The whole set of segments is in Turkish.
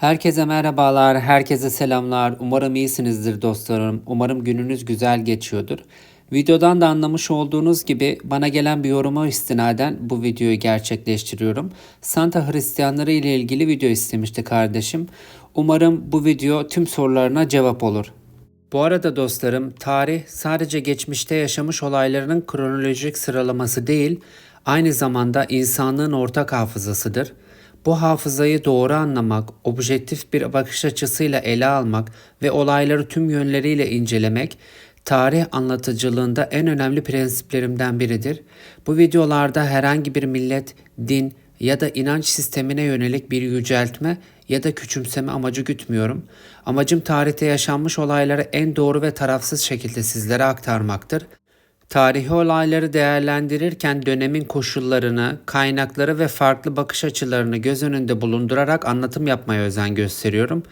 Herkese merhabalar, herkese selamlar. Umarım iyisinizdir dostlarım. Umarım gününüz güzel geçiyordur. Videodan da anlamış olduğunuz gibi bana gelen bir yoruma istinaden bu videoyu gerçekleştiriyorum. Santa Hristiyanları ile ilgili video istemişti kardeşim. Umarım bu video tüm sorularına cevap olur. Bu arada dostlarım, tarih sadece geçmişte yaşamış olaylarının kronolojik sıralaması değil, aynı zamanda insanlığın ortak hafızasıdır. Bu hafızayı doğru anlamak, objektif bir bakış açısıyla ele almak ve olayları tüm yönleriyle incelemek tarih anlatıcılığında en önemli prensiplerimden biridir. Bu videolarda herhangi bir millet, din ya da inanç sistemine yönelik bir yüceltme ya da küçümseme amacı gütmüyorum. Amacım tarihte yaşanmış olayları en doğru ve tarafsız şekilde sizlere aktarmaktır. Tarihi olayları değerlendirirken dönemin koşullarını, kaynakları ve farklı bakış açılarını göz önünde bulundurarak anlatım yapmaya özen gösteriyorum.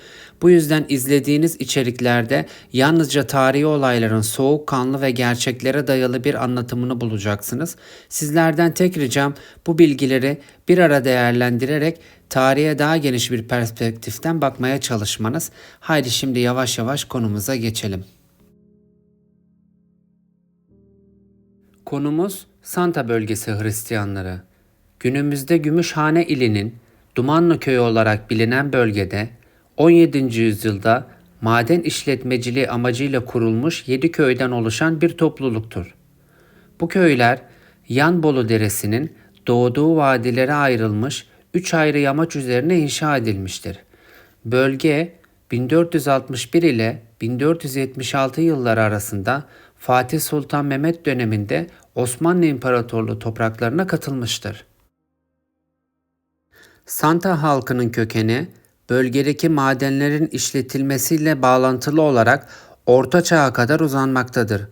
Bu yüzden izlediğiniz içeriklerde yalnızca tarihi olayların soğukkanlı ve gerçeklere dayalı bir anlatımını bulacaksınız. Sizlerden tek ricam bu bilgileri bir ara değerlendirerek tarihe daha geniş bir perspektiften bakmaya çalışmanız. Haydi şimdi yavaş yavaş konumuza geçelim. Konumuz Santa bölgesi Hristiyanları. Günümüzde Gümüşhane ilinin Dumanlı köyü olarak bilinen bölgede 17. yüzyılda maden işletmeciliği amacıyla kurulmuş 7 köyden oluşan bir topluluktur. Bu köyler Yanbolu Deresi'nin doğduğu vadilere ayrılmış 3 ayrı yamaç üzerine inşa edilmiştir. Bölge 1461 ile 1476 yılları arasında Fatih Sultan Mehmet döneminde Osmanlı İmparatorluğu topraklarına katılmıştır. Santa halkının kökeni bölgedeki madenlerin işletilmesiyle bağlantılı olarak Orta Çağ'a kadar uzanmaktadır.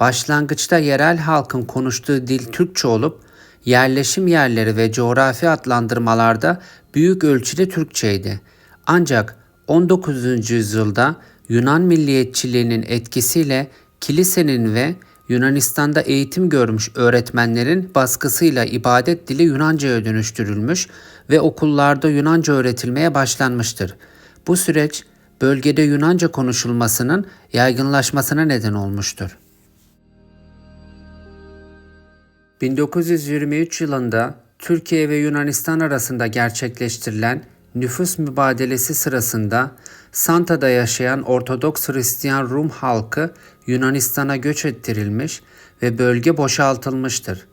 Başlangıçta yerel halkın konuştuğu dil Türkçe olup yerleşim yerleri ve coğrafi adlandırmalarda büyük ölçüde Türkçeydi. Ancak 19. yüzyılda Yunan milliyetçiliğinin etkisiyle kilisenin ve Yunanistan'da eğitim görmüş öğretmenlerin baskısıyla ibadet dili Yunanca'ya dönüştürülmüş ve okullarda Yunanca öğretilmeye başlanmıştır. Bu süreç bölgede Yunanca konuşulmasının yaygınlaşmasına neden olmuştur. 1923 yılında Türkiye ve Yunanistan arasında gerçekleştirilen nüfus mübadelesi sırasında Santa'da yaşayan Ortodoks Hristiyan Rum halkı Yunanistan'a göç ettirilmiş ve bölge boşaltılmıştır.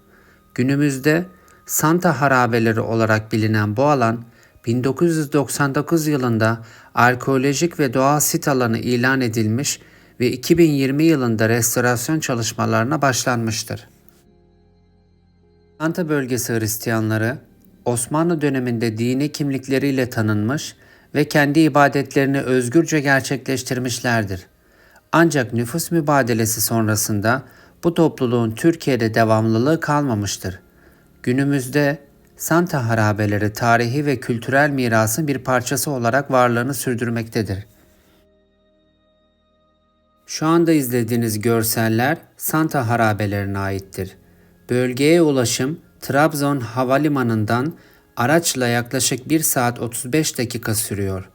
Günümüzde Santa harabeleri olarak bilinen bu alan 1999 yılında arkeolojik ve doğal sit alanı ilan edilmiş ve 2020 yılında restorasyon çalışmalarına başlanmıştır. Santa bölgesi Hristiyanları Osmanlı döneminde dini kimlikleriyle tanınmış ve kendi ibadetlerini özgürce gerçekleştirmişlerdir. Ancak nüfus mübadelesi sonrasında bu topluluğun Türkiye'de devamlılığı kalmamıştır. Günümüzde Santa harabeleri tarihi ve kültürel mirasın bir parçası olarak varlığını sürdürmektedir. Şu anda izlediğiniz görseller Santa harabelerine aittir. Bölgeye ulaşım Trabzon Havalimanı'ndan araçla yaklaşık 1 saat 35 dakika sürüyor.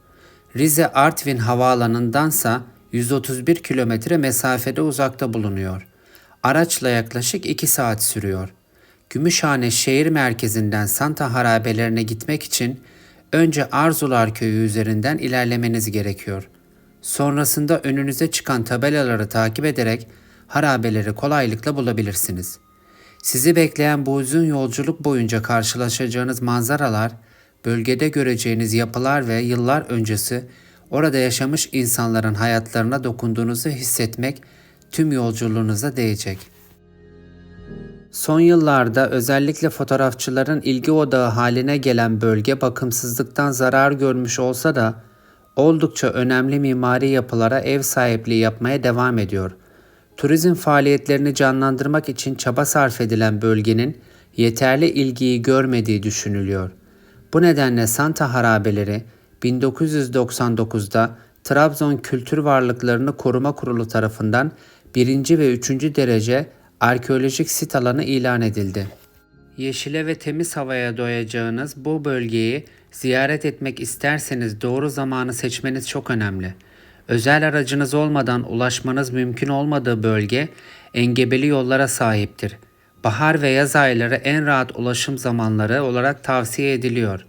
Rize Artvin Havaalanı'ndansa 131 kilometre mesafede uzakta bulunuyor. Araçla yaklaşık 2 saat sürüyor. Gümüşhane şehir merkezinden Santa harabelerine gitmek için önce Arzular köyü üzerinden ilerlemeniz gerekiyor. Sonrasında önünüze çıkan tabelaları takip ederek harabeleri kolaylıkla bulabilirsiniz. Sizi bekleyen bu uzun yolculuk boyunca karşılaşacağınız manzaralar, bölgede göreceğiniz yapılar ve yıllar öncesi orada yaşamış insanların hayatlarına dokunduğunuzu hissetmek tüm yolculuğunuza değecek. Son yıllarda özellikle fotoğrafçıların ilgi odağı haline gelen bölge bakımsızlıktan zarar görmüş olsa da oldukça önemli mimari yapılara ev sahipliği yapmaya devam ediyor. Turizm faaliyetlerini canlandırmak için çaba sarf edilen bölgenin yeterli ilgiyi görmediği düşünülüyor. Bu nedenle Santa harabeleri 1999'da Trabzon Kültür Varlıklarını Koruma Kurulu tarafından 1. ve 3. derece arkeolojik sit alanı ilan edildi. Yeşile ve temiz havaya doyacağınız bu bölgeyi Ziyaret etmek isterseniz doğru zamanı seçmeniz çok önemli. Özel aracınız olmadan ulaşmanız mümkün olmadığı bölge engebeli yollara sahiptir. Bahar ve yaz ayları en rahat ulaşım zamanları olarak tavsiye ediliyor.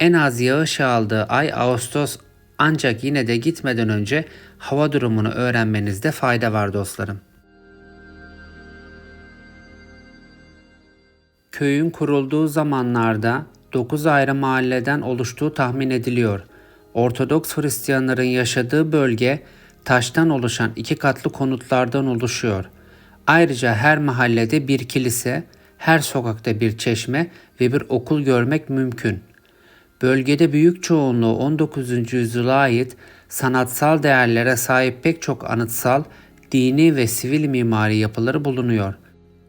En az yağış aldığı ay Ağustos ancak yine de gitmeden önce hava durumunu öğrenmenizde fayda var dostlarım. Köyün kurulduğu zamanlarda 9 ayrı mahalleden oluştuğu tahmin ediliyor. Ortodoks Hristiyanların yaşadığı bölge taştan oluşan iki katlı konutlardan oluşuyor. Ayrıca her mahallede bir kilise, her sokakta bir çeşme ve bir okul görmek mümkün. Bölgede büyük çoğunluğu 19. yüzyıla ait sanatsal değerlere sahip pek çok anıtsal, dini ve sivil mimari yapıları bulunuyor.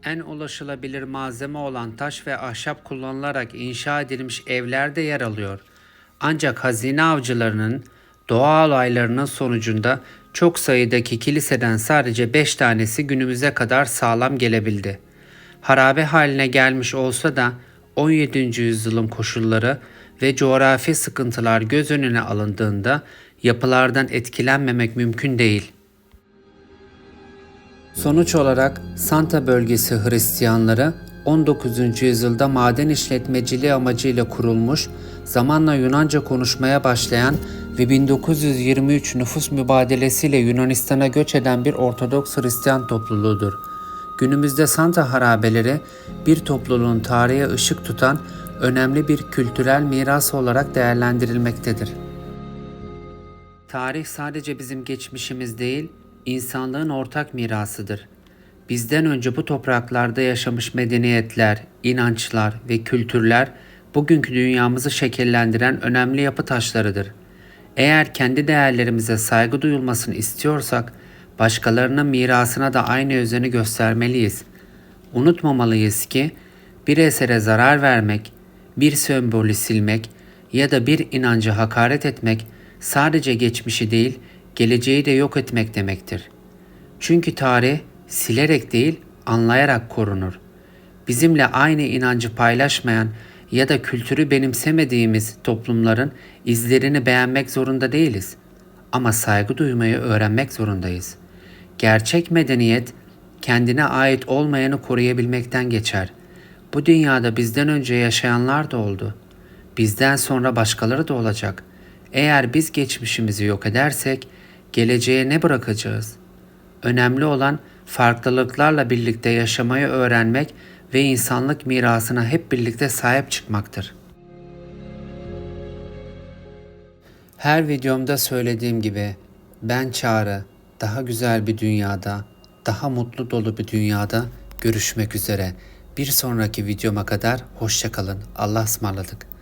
En ulaşılabilir malzeme olan taş ve ahşap kullanılarak inşa edilmiş evler de yer alıyor. Ancak hazine avcılarının doğa olaylarının sonucunda çok sayıdaki kiliseden sadece 5 tanesi günümüze kadar sağlam gelebildi. Harabe haline gelmiş olsa da 17. yüzyılın koşulları ve coğrafi sıkıntılar göz önüne alındığında yapılardan etkilenmemek mümkün değil. Sonuç olarak Santa bölgesi Hristiyanları 19. yüzyılda maden işletmeciliği amacıyla kurulmuş, zamanla Yunanca konuşmaya başlayan ve 1923 nüfus mübadelesiyle Yunanistan'a göç eden bir Ortodoks Hristiyan topluluğudur. Günümüzde Santa harabeleri bir topluluğun tarihe ışık tutan önemli bir kültürel miras olarak değerlendirilmektedir. Tarih sadece bizim geçmişimiz değil, insanlığın ortak mirasıdır. Bizden önce bu topraklarda yaşamış medeniyetler, inançlar ve kültürler bugünkü dünyamızı şekillendiren önemli yapı taşlarıdır. Eğer kendi değerlerimize saygı duyulmasını istiyorsak, başkalarının mirasına da aynı özeni göstermeliyiz. Unutmamalıyız ki bir esere zarar vermek, bir sembolü silmek ya da bir inancı hakaret etmek sadece geçmişi değil, geleceği de yok etmek demektir. Çünkü tarih silerek değil, anlayarak korunur. Bizimle aynı inancı paylaşmayan ya da kültürü benimsemediğimiz toplumların izlerini beğenmek zorunda değiliz. Ama saygı duymayı öğrenmek zorundayız. Gerçek medeniyet kendine ait olmayanı koruyabilmekten geçer. Bu dünyada bizden önce yaşayanlar da oldu. Bizden sonra başkaları da olacak. Eğer biz geçmişimizi yok edersek geleceğe ne bırakacağız? Önemli olan farklılıklarla birlikte yaşamayı öğrenmek ve insanlık mirasına hep birlikte sahip çıkmaktır. Her videomda söylediğim gibi ben Çağrı daha güzel bir dünyada, daha mutlu dolu bir dünyada görüşmek üzere. Bir sonraki videoma kadar hoşçakalın. Allah ısmarladık.